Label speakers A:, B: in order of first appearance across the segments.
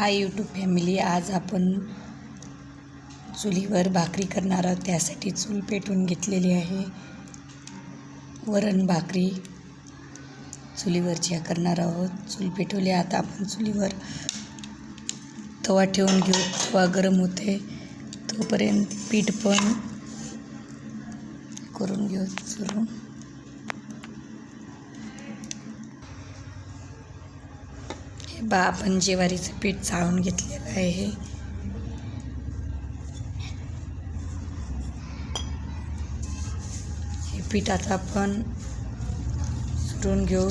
A: Hi YouTube family आज आपण चुलीवर भाकरी करणार आहोत. त्यासाठी चूल पेटून घेतलेली आहे. वरण भाकरी चुलीवरच्या करणार आहोत. चूल पेटवली आता आपण चुलीवर तवा ठेवून घेऊ. तवा गरम होते तोपर्यंत पीठ पण करून घेऊ. चुरून हे बा आपण ज्वारीचं पीठ चाळून घेतलेलं आहे. हे पीठ आता आपण सुरून घेऊ.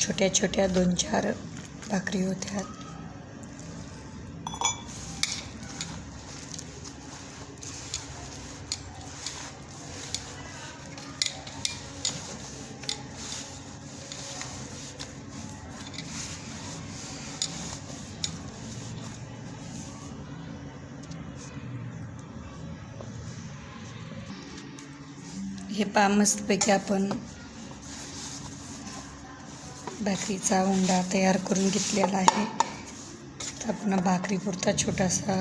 A: छोट्या छोट्या दोन चार भाकरी होत्या. हे पा मस्तपैकी आपण भाकरीचा उंडा तयार करून घेतलेला आहे. तर आपण भाकरी पुरता छोटासा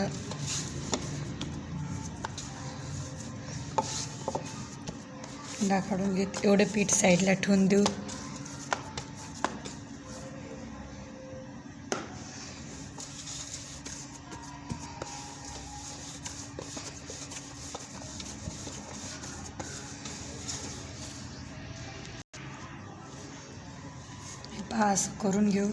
A: उंडा काढून घेत एवढं पीठ साईडला ठेवून देऊ. खास असं करून घेऊ.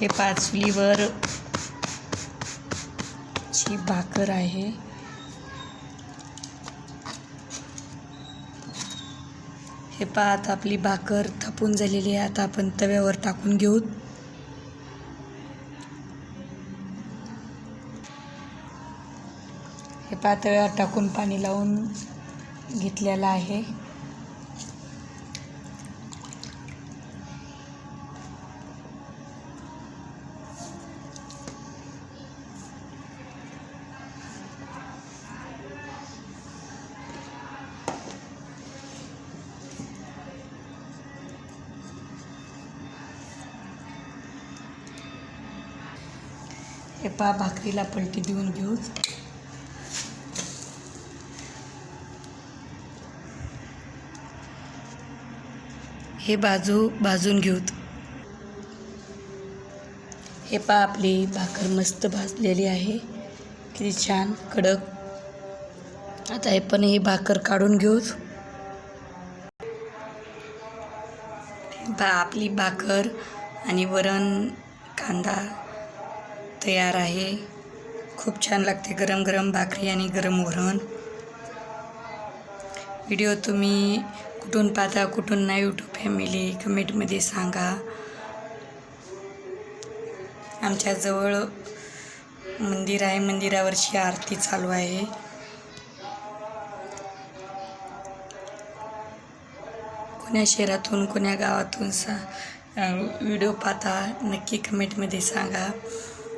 A: हे पाचवीवर ची भाकर आहे. हे पाहत आपली भाकर थापून झालेली आहे. आता आपण तव्यावर टाकून घेऊ. हे पातळ्यावर टाकून पाणी लावून घेतलेलं आहे. हे पहा भाकरीला पलटी देऊन घेऊ. हे बाजू भाजून घेऊत हे पहा आपली भाकर मस्त भाजलेली आहे. किती छान कडक. आता हे पण ही भाकर काढून घेऊत पहा आपली भाकर आणि वरण कांदा. तयार आहे. खूप छान लागते गरम गरम भाकरी आणि गरम वरण. व्हिडिओ तुम्ही कुठून पाहता कुठून नाही यूट्यूब फॅमिली कमेंटमध्ये सांगा. आमच्याजवळ मंदिर आहे मंदिरावरची आरती चालू आहे. कोण्या शहरातून कोण्या गावातून सा व्हिडिओ पाहता नक्की कमेंटमध्ये सांगा.